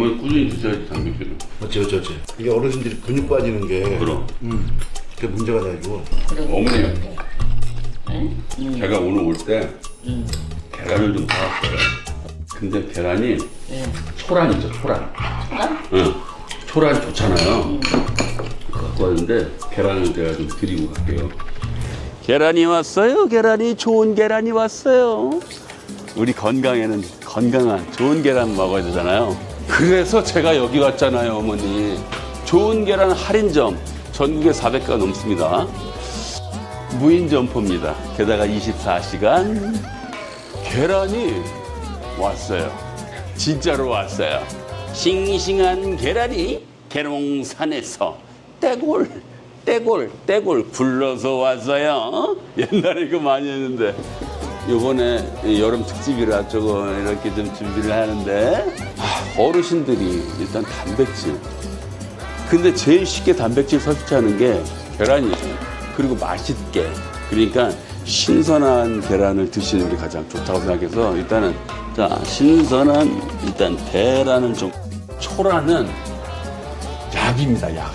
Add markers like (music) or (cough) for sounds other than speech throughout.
어머니 꾸준히 드셔야지 단백질을. 어째 어째 어째. 이게 어르신들이 근육 빠지는 게 그럼. 음. 그게 문제가 되고. 어머니, 제가 오늘 올 때 계란을 좀 사왔어요. 근데 계란이 초란이죠, 초란. 초란? 응. 초란 좋잖아요. 갖고 왔는데 계란을 제가 좀 드리고 갈게요. 계란이 왔어요. 계란이 좋은 계란이 왔어요. 우리 건강에는 건강한 좋은 계란 먹어야 되잖아요. 그래서 제가 여기 왔잖아요, 어머니. 좋은 계란 할인점 전국에 400가 넘습니다. 무인 점포입니다. 게다가 24시간 계란이 왔어요. 진짜로 왔어요. 싱싱한 계란이 계룡산에서 떼골 떼골 떼골 굴러서 왔어요. 옛날에 이거 많이 했는데 요번에 이 여름 특집이라 조금 이렇게 좀 준비를 하는데 아, 어르신들이 일단 단백질 근데 제일 쉽게 단백질 섭취하는 게 계란이에요. 그리고 맛있게. 그러니까 신선한 계란을 드시는 게 가장 좋다고 생각해서 일단은 자 신선한 일단 계란은 좀 초라는 약입니다 약.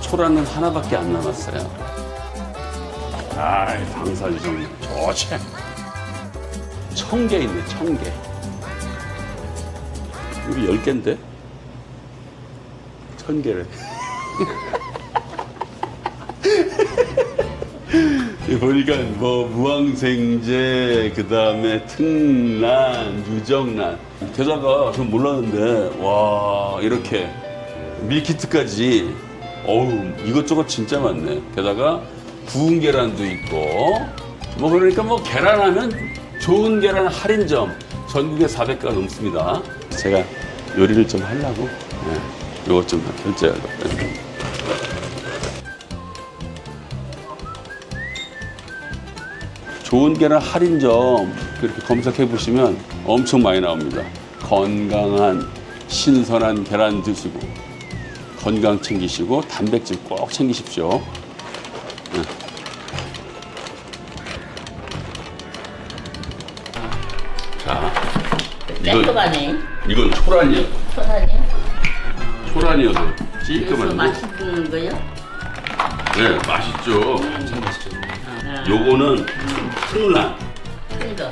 초라는 하나밖에 안 남았어요. 아이 방사유성 좋지. 천 개 있네 천 개. 여기 열 개인데 천 개를. (laughs) 이 보니까 뭐 무항생제 그 다음에 특란 유정란 게다가 전 몰랐는데 와 이렇게 밀키트까지 어우 이것저것 진짜 많네 게다가 구운 계란도 있고 뭐 그러니까 뭐 계란하면 좋은 계란 할인점 전국에 400가가 넘습니다 제가 요리를 좀 하려고 네, 요것 좀 결제하려고 네. 좋은 계란 할인점 그렇게 검색해 보시면 엄청 많이 나옵니다. 건강한 신선한 계란 드시고 건강 챙기시고 단백질 꼭 챙기십시오. 네. 자, 이건 깔끔하네. 이건 초란이요. 천하냐? 초란이어서 그래서 찌끔한데. 맛있는 거요? 네, 맛있죠. 요거는 특란. 큰거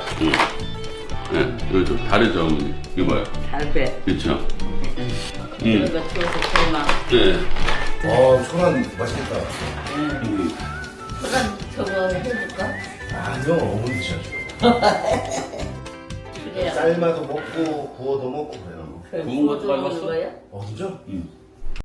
네, 이거 좀 다르죠, 어머니. 이거 뭐야? 달배. 그렇죠. 음, 거 추워서 제막 네. 어, 초란 맛있겠다. 음. 그럼 저거 해줄까? 아니요, 어머니 드셔야죠. 삶아도 먹고 구워도 먹고 그래요. 그래, 구운 것도? 거야? 어, 진짜? 음.